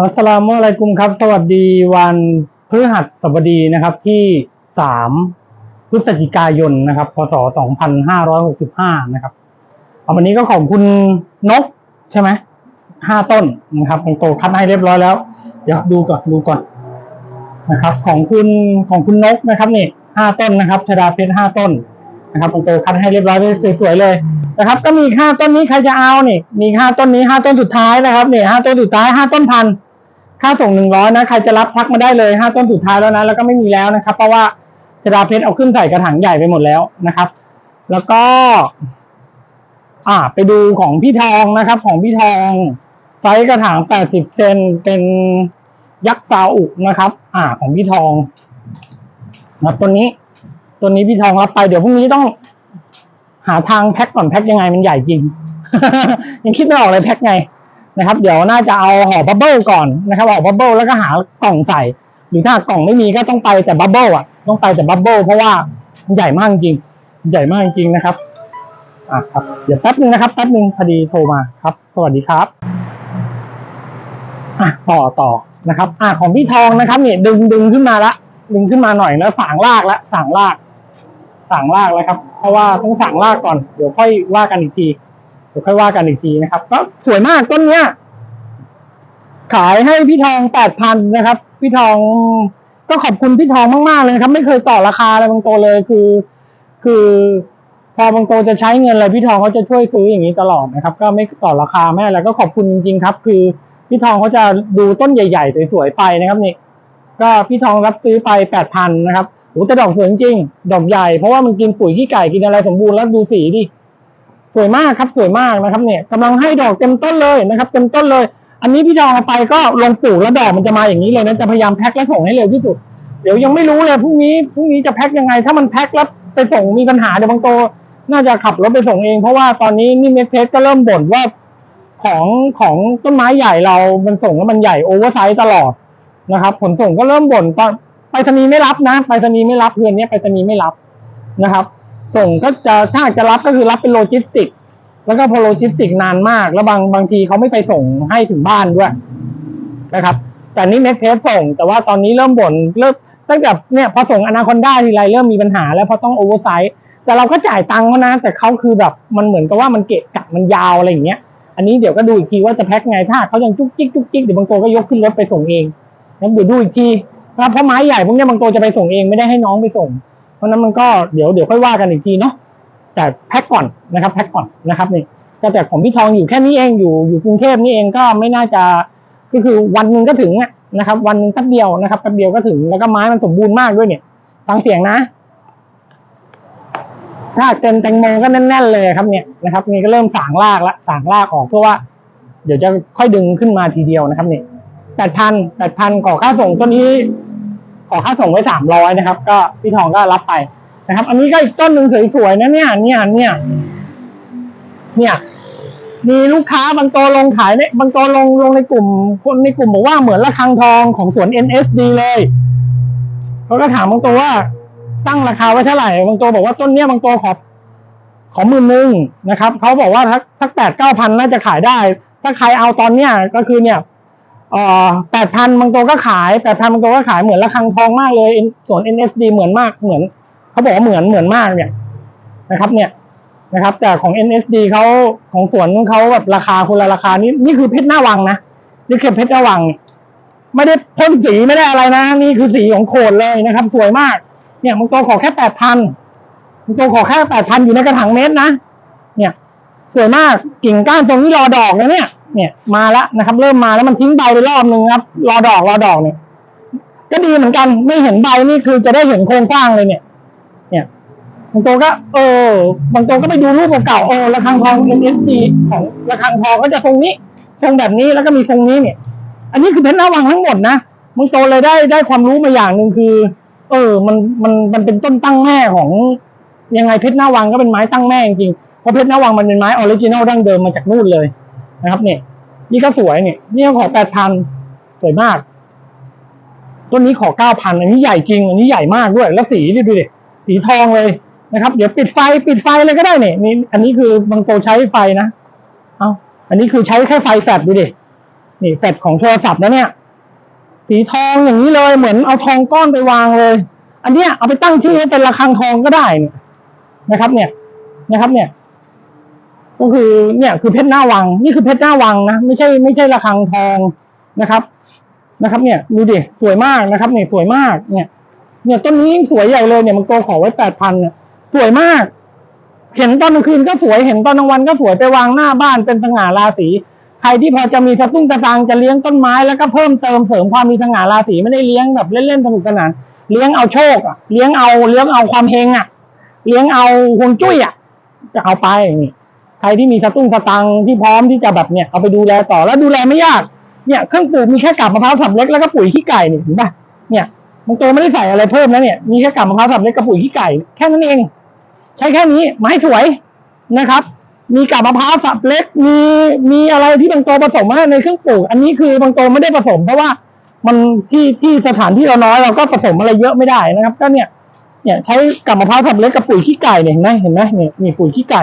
อัสลามุอะลัยกุมครับ สวัสดีวันพฤหัสบดีนะครับที่สามพฤศจิกายนนะครับ พศสองพันห้าร้อยหกสิบห้านะครับเอาวันนี้ก็ของคุณนกใช่ไหมห้าต้นนะครับของโตคัดให้เรียบร้อยแล้ว เดี๋ยวดูก่อนดูก่อนนะครับ ของคุณของคุณนกนะครับนี่ห้าต้นนะครับชดาเพชรห้าต้นนะครับของโตคัดให้เรียบร้อยสวยๆเลยนะครับ ก็มีห้าต้นนี้ใครจะเอานี่มีห้าต้นนี้ห้าต้นสุดท้ายนะครับนี่ห้าต้นสุดท้ายห้าต้นพัน ค่าส่งหนึ่งร้อยนะ ใครจะรับทักมาได้เลยห้าต้นสุดท้ายแล้วนะ แล้วก็ไม่มีแล้วนะครับ เพราะว่าชดาเพชรเอาขึ้นใส่กระถางใหญ่ไปหมดแล้วนะครับ แล้วก็ อ่า ไปดูของพี่ทองนะครับ ของพี่ทองไซส์กระถางแปดสิบเซนเป็นยักษ์ซาอุนะครับ อ่า ของพี่ทองนะตัวนี้ ตัวนี้พี่ทองรับไปเดี๋ยวพรุ่งนี้ต้องหาทางแพ็คก่อนแพ็คยังไงมันใหญ่จริง ยังคิดไม่ออกเลยแพ็คไง นะครับ เดี๋ยวน่าจะเอาห่อบับเบิลก่อนนะครับห่อบับเบิลแล้วก็หากล่องใส่ หรือถ้ากล่องไม่มีก็ต้องไปแต่บับเบิลอะต้องไปแต่บับเบิลเพราะว่าใหญ่มากจริง ใหญ่มากจริงนะครับอะครับเดี๋ยวแป๊บนึงนะครับแป๊บนึงพอดีโทรมาครับ สวัสดีครับอะต่อต่อนะครับอะของพี่ทองนะครับเนี่ยดึงดึงขึ้นมาละดึงขึ้นมาหน่อยแล้วสางลากละสางลากสางลากแล้วครับ เพราะว่าต้องสางลากก่อนเดี๋ยวค่อยว่ากันอีกที ดี๋ยวค่อยว่ากันอีกทีนะครับ ก็สวยมากต้นเนี้ย ขายให้พี่ทองแปดพันนะครับ พี่ทองก็ขอบคุณพี่ทองมากๆเลยครับ ไม่เคยต่อราคาอะไรบางโตเลยคือ คือพอบางโตจะใช้เงินอะไรพี่ทองเขาจะช่วยซื้ออย่างนี้ตลอดนะครับ ก็ไม่ต่อราคาไม่อะไรก็ขอบคุณจริง ๆ ครับ คือพี่ทองเขาจะดูต้นใหญ่ๆสวยๆไปนะครับนี่ก็พี่ทองรับซื้อไปแปดพันนะครับโอ้แต่ดอกสวยจริงดอกใหญ่เพราะว่ามันกินปุ๋ยขี้ไก่กินอะไรสมบูรณ์แล้วดูสีดิ สวยมากครับสวยมากนะครับ เนี่ยกำลังให้ดอกเต็มต้นเลยนะครับ เต็มต้นเลย อันนี้พี่ดองเอาไปก็ลงปลูกแล้วดอกมันจะมาอย่างนี้เลยนะจะพยายามแพ็คและส่งให้เร็วที่สุดเดี๋ยวยังไม่รู้เลยพรุ่งนี้พรุ่งนี้จะแพ็คยังไง ถ้ามันแพ็คแล้วไปส่งมีปัญหาเดี๋ยวบางโตน่าจะขับรถไปส่งเองเพราะว่าตอนนี้นี่เมดเพสก็เริ่มบ่นว่าของของต้นไม้ใหญ่เรา มันส่งแล้วมันใหญ่โอเวอร์ไซส์ตลอดนะครับขนส่งก็เริ่มบ่นตอนไปรษณีย์ไม่รับนะไปรษณีย์ไม่รับเพื่อนเนี้ยไปรษณีย์ไม่รับนะครับ ส่งก็จะถ้าจะรับก็คือรับเป็นโลจิสติก แล้วก็พอโลจิสติกนานมาก แล้วบางบางทีเขาไม่ไปส่งให้ถึงบ้านด้วยนะครับ แต่นี่เม็ดเทสส่ง แต่ว่าตอนนี้เริ่มบ่นเริ่มตั้งแต่เนี่ยพอส่งอนาคอนด้าทีไรเริ่มมีปัญหา แล้วเพราะต้องโอเวอร์ไซส์แต่เราก็จ่ายตังค์เขานะ แต่เขาคือแบบมันเหมือนกับว่ามันเกะกะมันยาวอะไรอย่างเงี้ย อันนี้เดี๋ยวก็ดูอีกทีว่าจะแพ็คไงถ้าเขายังจุกจิกจุกจิกเดี๋ยวบางตัวก็ยกขึ้นรถไปส่งเองงั้นเดี๋ยวดูอีกทีนะเพราะไม้ใหญ่พวกนี้บางตัวจะไปส่งเองไม่ได้ให้น้องไปส่ง เพราะนั้นมันก็เดี๋ยวเดี๋ยวค่อยว่ากันอีกทีเนาะแต่แพ็คก่อนนะครับแพ็คก่อนนะครับนี่ก็แต่ของพี่ทองอยู่แค่นี้เองอยู่อยู่กรุงเทพนี่เองก็ไม่น่าจะก็คือวันหนึ่งก็ถึงนะครับ วันหนึ่งแป๊บเดียวนะครับแป๊บเดียวก็ถึงแล้วก็ไม้มันสมบูรณ์มากด้วยเนี่ยฟังเสียงนะ ถ้าเต็มแตงโมก็แน่นๆเลยครับเนี่ยนะครับนี่ก็เริ่มสางลากละสางลากออกเพื่อว่า เดี๋ยวจะค่อยดึงขึ้นมาทีเดียวนะครับนี่แปดพันแปดพันขอค่าส่งต้นนี้ ขอค่าส่งไว้สามร้อยนะครับ ก็พี่ทองก็รับไปนะครับ อันนี้ก็อีกต้นหนึ่งสวยๆนะเนี่ยเนี่ยเนี่ยเนี่ย มีลูกค้าบางตัวลงขายในบางตัวลงลงในกลุ่ม คนในกลุ่มบอกว่าเหมือนระฆังทองของสวน NSD เลยเขาก็ถามบางตัวว่า ตั้งราคาไว้เท่าไหร่บางตัวบอกว่าต้นเนี้ยบางตัวขอขอหมื่นหนึ่งนะครับเขาบอกว่าถ้าถ้าแปดเก้าพันน่าจะขายได้ ถ้าใครเอาตอนเนี้ยก็คือเนี่ย แปดพันบางตัวก็ขายแปดพันบางตัวก็ขายเหมือนระฆังทองมากเลยสวน NSD เหมือนมากเหมือนเขาบอกว่าเหมือนเหมือนมากเนี่ยนะครับเนี่ยนะครับ แต่ของ NSD เขาของสวนเขาแบบราคาคนละราคานี่นี่คือเพชรหน้าวังนะนี่คือเพชรหน้าวัง ไม่ได้พ่นสีไม่ได้อะไรนะ นี่คือสีของโขนเลยนะครับ สวยมาก เนี่ยมันโตขอแค่แปดพันมันโตขอแค่แปดพันอยู่ในกระถางเมตรนะเนี่ย สวยมากกิ่งก้านทรงนี้รอดอกนะเนี่ย เนี่ยมาแล้วนะครับ เริ่มมาแล้วมันทิ้งใบไปรอบหนึ่งครับ รอดอกรอดอกเนี่ย ก็ดีเหมือนกันไม่เห็นใบนี่คือจะได้เห็นโครงสร้างเลยเนี่ย เนี่ยบางตัวก็ เออบางตัวก็ไปดูรูปเก่าเออระฆังทอง NSD ของระฆังทองก็จะทรงนี้ทรงแบบนี้แล้วก็มีทรงนี้เนี่ย อันนี้คือเพชรหน้าวังทั้งหมดนะบางตัวเลยได้ได้ความรู้มาอย่างหนึ่งคือ เออ มันมันมันเป็นต้นตั้งแม่ของยังไงเพชรหน้าวังก็เป็นไม้ตั้งแม่จริงเพราะเพชรหน้าวังมันเป็นไม้ออริจินอลดั้งเดิมมาจากนู่นเลย นะครับเนี่ยนี่ก็สวยเนี่ยนี่ก็ขอแปดพันสวยมาก ต้นนี้ขอเก้าพันอันนี้ใหญ่จริง อันนี้ใหญ่มากด้วย แล้วสีนี่ดูดิสีทองเลยนะครับ เดี๋ยวปิดไฟปิดไฟเลยก็ได้เนี่ยนี่อันนี้คือบางโตใช้ไฟนะเอาอันนี้คือใช้แค่ไฟแฟลชดูดินี่เสร็จของโทรศัพท์นะเนี่ย สีทองอย่างนี้เลยเหมือนเอาทองก้อนไปวางเลย อันเนี้ยเอาไปตั้งชื่อให้เป็นระฆังทองก็ได้เนี่ยนะครับ เนี่ยนะครับ เนี่ย ก็คือเนี่ยคือเพชรหน้าวัง นี่คือเพชรหน้าวังนะไม่ใช่ไม่ใช่ระฆังทองนะครับนะครับ เนี่ยดูดิสวยมากนะครับเนี่ยสวยมากเนี่ย เนี่ยต้นนี้ยิ่งสวยใหญ่เลยเนี่ยมันโตขอไว้แปดพันเนี่ยสวยมาก เห็นตอนกลางคืนก็สวยเห็นตอนกลางวันก็สวยไปวางหน้าบ้านเป็นสง่าราศีใครที่พอจะมีสตุ้งตะตังจะเลี้ยงต้นไม้แล้วก็เพิ่มเติมเสริมความมีสง่าราศีไม่ได้เลี้ยงแบบเล่นๆสนุกสนานเลี้ยงเอาโชคอะเลี้ยงเอาเลี้ยงเอาความเฮงอะ เลี้ยงเอาฮวงจุ้ยอะจะเอาไปนี่ ใครที่มีสตุ้งสตังที่พร้อมที่จะแบบเนี่ยเอาไปดูแลต่อแล้วดูแลไม่ยากเนี่ยเครื่องปลูกมีแค่กาบมะพร้าวสับเล็กแล้วก็ปุ๋ยขี้ไก่เนี่ยเห็นปะเนี่ยมันโตไม่ได้ใส่อะไรเพิ่มแล้วเนี่ยมีแค่กาบมะพร้าวสับเล็กกับปุ๋ยขี้ไก่แค่นั้นเอง ใช้แค่นี้ไม้สวยนะครับ มีกาบมะพร้าวสับเล็กมีมีอะไรที่บางโตผสมมาในเครื่องปลูก อันนี้คือบางโตไม่ได้ผสม เพราะว่ามันที่ที่สถานที่เราน้อยเราก็ผสมอะไรเยอะไม่ได้นะครับ ก็เนี่ยเนี่ยใช้กาบมะพร้าวสับเล็กกับปุ๋ยขี้ไก่เนี่ยเห็นไหมเห็นไหมเนี่ยมีปุ๋ยขี้ไก่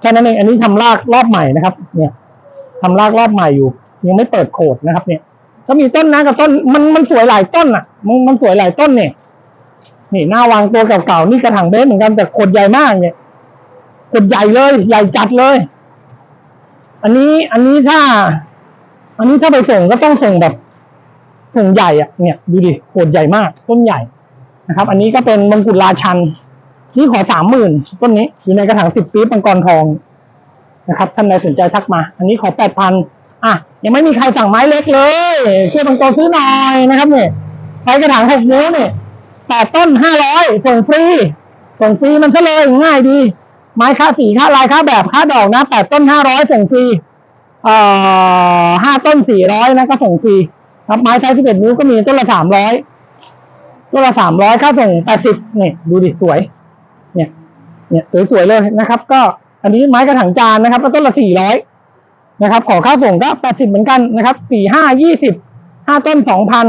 แค่นั้นเองอันนี้ทำรากรอบใหม่นะครับ เนี่ยทำรากรอบใหม่อยู่ ยังไม่เปิดโขดนะครับ เนี่ยก็มีต้นนะกับต้นมันมันสวยหลายต้นอะ มันมันสวยหลายต้นเนี่ย นี่หน้าวางตัวเก่าๆนี่กระถางเบสเหมือนกันแต่ขดใหญ่มากเนี่ยขดใหญ่เลย ใหญ่จัดเลย อันนี้อันนี้ถ้า อันนี้ถ้าไปส่งก็ต้องส่งแบบส่งใหญ่อะเนี่ย ดูดิขดใหญ่มาก ต้นใหญ่นะครับ อันนี้ก็เป็นมงกุฎราชัน นี่ขอสามหมื่นต้นนี้อยู่ในกระถางสิบปีบมังกรทองนะครับ ท่านใดสนใจทักมา อันนี้ขอแปดพันอะ ยังไม่มีใครสั่งไม้เล็กเลยช่วยบางโตซื้อหน่อยนะครับเนี่ยไม้กระถางหกนิ้วเนี่ยแปดต้นห้าร้อยส่งฟรีส่งฟรีมันซะเลยง่ายดี ไม้ค่าสีค่าลายค่าแบบค่าดอกนะแปดต้นห้าร้อยส่งฟรีเอ่อห้าต้นสี่ร้อยนะก็ส่งฟรีครับไม้ใช้สิบเอ็ดนิ้วก็มีต้นละสามร้อยต้นละสามร้อยค่าส่งแปดสิบเนี่ยดูดิสวย เนี่ยเนี่ยสวยๆเลยนะครับ ก็อันนี้ไม้กระถางจานนะครับต้นละสี่ร้อยนะครับ ขอค่าส่งก็แปดสิบเหมือนกันนะครับสี่ห้ายี่สิบห้าต้นสองพัน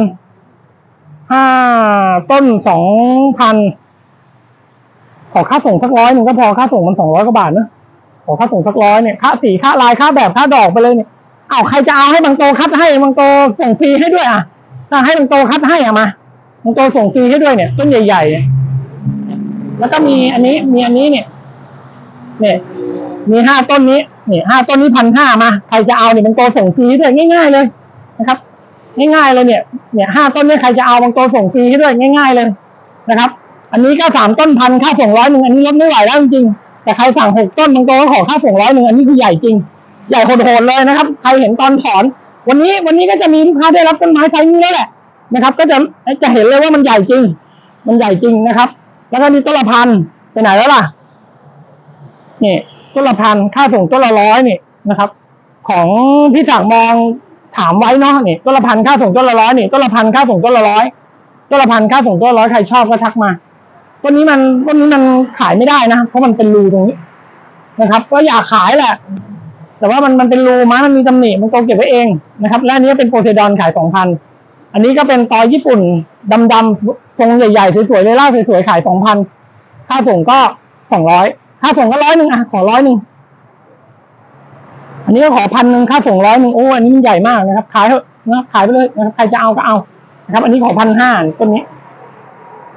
ห้าต้นสองพันขอค่าส่งสักร้อยหนึ่งก็พอค่าส่งมันสองร้อยกว่าบาทนะขอค่าส่งสักร้อยเนี่ยค่าสีค่าลายค่าแบบค่าดอกไปเลยเนี่ยเอาใครจะเอาให้บางโตคัดให้บางโตส่งฟรีให้ด้วยอะถ้าให้บางโตคัดให้อะมาบางโตส่งฟรีให้ด้วยเนี่ย ต้นใหญ่ๆ แล้วก็มีอันนี้มีอันนี้เนี่ยเนี่ยมีห้าต้นนี้เนี่ยห้าต้นนี้พันห้ามาใครจะเอาเนี่ยบางโตส่งฟรีให้ด้วยง่าย ๆเลยนะครับ ง่ายๆเลยเนี่ย เนี่ยห้าต้นนี่ยใครจะเอาบางตัวส่งฟรีให้ด้วยง่าย ๆเลยนะครับ อันนี้ก็สามต้นพันค่าส่งร้อยหนึ่งอันนี้ลดไม่ไหวแล้วจริงๆแต่ใครสั่งหกต้นบางตัวก็ขอค่าส่งร้อยหนึ่งอันนี้คือใหญ่จริง ใหญ่โหดๆเลยนะครับ ใครเห็นตอนถอน วันนี้วันนี้ก็จะมีลูกค้าได้รับต้นไม้ไซส์นี้แล้วแหละนะครับ ก็จะจะเห็นเลยว่ามันใหญ่จริง มันใหญ่จริงนะครับ แล้วก็มีต้นละพันไปไหนแล้วล่ะนี่ต้นละพันค่าส่งต้นละร้อยนี่นะครับ ของพี่ถักมองถามไว้เนาะนี่ต้นละพันค่าส่งต้นละร้อยนี่ต้นละพันค่าส่งต้นละร้อยต้นละพันค่าส่งต้นละร้อยใครชอบก็ทักมาต้นนี้มันต้นนี้มันขายไม่ได้นะเพราะมันเป็นรูตรงนี้นะครับ ก็อยากขายแหละ แต่ว่ามันมันเป็นรูม้ามันมีตำหนิมันโตเก็บไว้เองนะครับ และนี้เป็นโพไซดอนขายสองพัน อันนี้ก็เป็นตอญี่ปุ่นดำๆทรงใหญ่ๆสวยๆเลยล่าสวยๆขายสองพันค่าส่งก็สองร้อยค่าส่งก็ร้อยหนึ่งอะขอร้อยหนึ่งอันนี้ก็ขอพันหนึ่งค่าส่งร้อยหนึ่งโอ้อันนี้มันใหญ่มากนะครับ ขายเถอะนะขายไปเลยนะครับใครจะเอาก็เอานะครับ อันนี้ขอพันห้าต้นนี้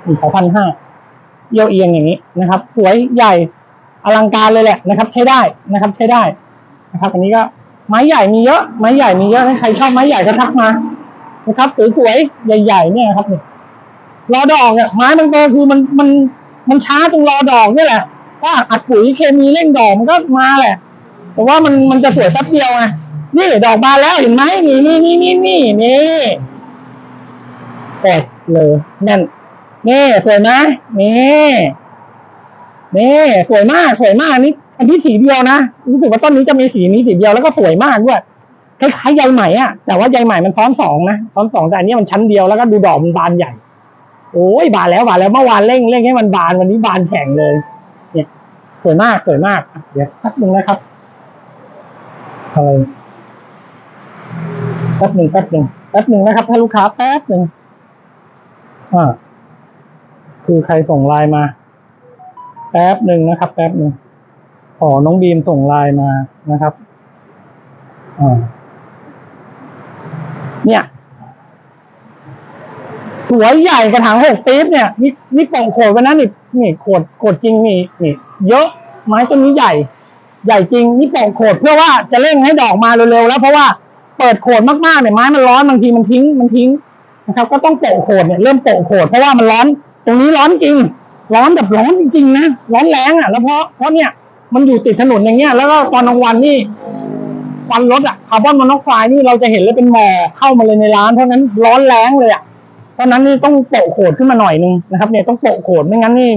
นี่ขอพันห้าเยี่ยวเอียงอย่างนี้นะครับ สวยใหญ่อลังการเลยแหละนะครับ ใช้ได้นะครับ ใช้ได้นะครับ อันนี้ก็ไม้ใหญ่มีเยอะไม้ใหญ่มีเยอะใครชอบไม้ใหญ่ก็ทักมา นะครับสวยๆใหญ่ๆเนี่ยครับเนี่ยรอดอกเนี่ยไม้มันโตคือมันมันมันช้าตรงรอดอกนี่แหละถ้าอัดปุ๋ยเคมีเร่งดอกมันก็มาแหละ แต่ว่ามันมันจะสวยแป๊บเดียวไงนี่ดอกบานแล้วเห็นไหมนี่นี่นี่นี่นี่นี่แตกเลยนั่นนี่สวยไหมนี่นี่สวยมากสวยมากนี่อันที่สีเดียวนะรู้สึกว่าต้นนี้จะมีสีนี้สีเดียวแล้วก็สวยมากด้วย คล้ายๆใยไหมอะแต่ว่าใยไหมมันซ้อนสองนะซ้อนสองแต่อันนี้มันชั้นเดียวแล้วก็ดูดอกมันบานใหญ่ โอ้ยบานแล้วบานแล้วเมื่อวานเร่งเร่งให้มันบานวันนี้บานแฉ่งเลย เนี่ยสวยมากสวยมากเดี๋ยวแป๊บนึงนะครับอะไรแป๊บหนึ่งแป๊บหนึ่งแป๊บหนึ่งนะครับ ถ้าลูกค้าแป๊บหนึ่งอ่าคือใครส่งไลน์มา แป๊บหนึ่งนะครับ แป๊บหนึ่งขอน้องบีมส่งไลน์มานะครับ อ่า เนี่ย สวยใหญ่กระถางหกปี๊บเนี่ย นี่นี่โป่งโขดไปนะนี่นี่โขดโขดจริงนี่นี่ เยอะไม้ต้นนี้ใหญ่ ใหญ่จริงนี่โป่งโขดเพื่อว่าจะเร่งให้ดอกมาเร็วๆแล้วเพราะว่าเปิดโขดมากๆเนี่ยไม้มันร้อนบางทีมันทิ้งมันทิ้งนะครับ ก็ต้องโป่งโขดเนี่ยเริ่มโป่งโขดเพราะว่ามันร้อน ตรงนี้ร้อนจริง ร้อนแบบร้อนจริงๆนะร้อนแรงอะ แล้วเพราะเพราะเนี่ยมันอยู่ติดถนนอย่างเงี้ยแล้วก็ตอนกลางวันนี่ ควันรถอะคาร์บอนมอนอกไซด์นี่เราจะเห็นเลยเป็นหมอกเข้ามาเลยในร้านเพราะนั้นร้อนแรงเลยอะเพราะนั้นนี่ต้องโปะโขดขึ้นมาหน่อยนึงนะครับ เนี่ยต้องโปะโขดไม่งั้นนี่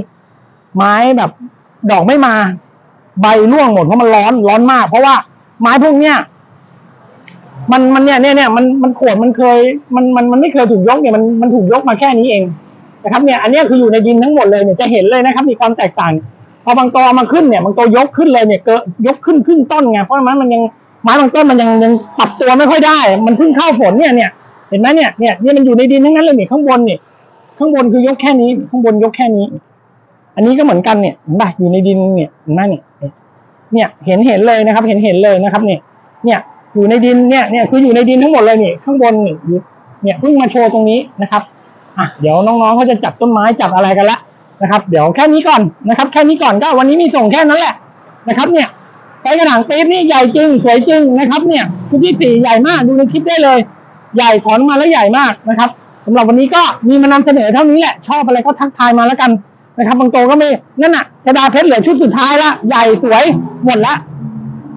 ไม้แบบดอกไม่มา ใบร่วงหมดเพราะมันร้อนร้อนมาก เพราะว่าไม้พวกเนี้ยมันมันเนี่ยเนี่ยเนี่ยมันมันโขดมันเคยมันมันมันไม่เคยถูกยกเนี่ยมันมันถูกยกมาแค่นี้เองนะครับเนี่ยอันนี้คืออยู่ในดินทั้งหมดเลยเนี่ยจะเห็นเลยนะครับ มีความแตกต่าง พอบางตอเอามาขึ้นเนี่ยบางตอยกขึ้นเลยเนี่ยเกยกขึ้นครึ่งต้นไงเพราะฉะนั้นมันยัง ไม้บางต้นมันยังยังปรับตัวไม่ค่อยได้ มันเพิ่งเข้าฝนเนี่ยเนี่ยเห็นไหมเนี่ยเนี่ยเนี่ยมันอยู่ในดินทั้งนั้นเลยนี่ข้างบนนี่ข้างบนคือยกแค่นี้ ข้างบนยกแค่นี้ อันนี้ก็เหมือนกันเนี่ยเห็นป่ะอยู่ในดินเนี่ยเห็นไหมเนี่ยเนี่ยเห็นเห็นเลยนะครับ เห็นเห็นเลยนะครับ เนี่ย เนี่ยอยู่ในดินเนี่ยเนี่ยคืออยู่ในดินทั้งหมดเลยนี่ข้างบนนี่อยู่เนี่ยเพิ่งมาโชว์ตรงนี้นะครับอะเดี๋ยวน้องๆเขาจะจับต้นไม้จับอะไรกันละนะครับ เดี๋ยวแค่นี้ก่อนนะครับ แค่นี้ก่อนก็วันนี้มีส่งแค่นั้นแหละนะครับ เนี่ย ไซส์กระถางปี๊บนี่ใหญ่จริงสวยจริงนะครับ เนี่ยชุดที่สี่ใหญ่มากดูในคลิปได้เลย ใหญ่ถอนมาแล้วใหญ่มากนะครับสำหรับวันนี้ก็มีมานำเสนอเท่านี้แหละ ชอบอะไรก็ทักทายมาแล้วกันนะครับ บางโตก็ไม่นั่นน่ะสดาเพชรเหลือชุดสุดท้ายละใหญ่สวยหมดละ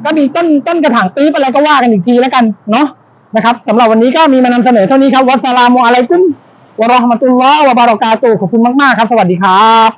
ก็มีต้นต้นกระถางปี๊บอะไรก็ว่ากันอีกทีแล้วกันเนาะนะครับสำหรับวันนี้ก็มีมานำเสนอเท่านี้ครับวัสสลามุอะลัยกุมวะราะห์มะตุลลอฮ์วะบารอกาตุขอบคุณมากๆครับ สวัสดีครับ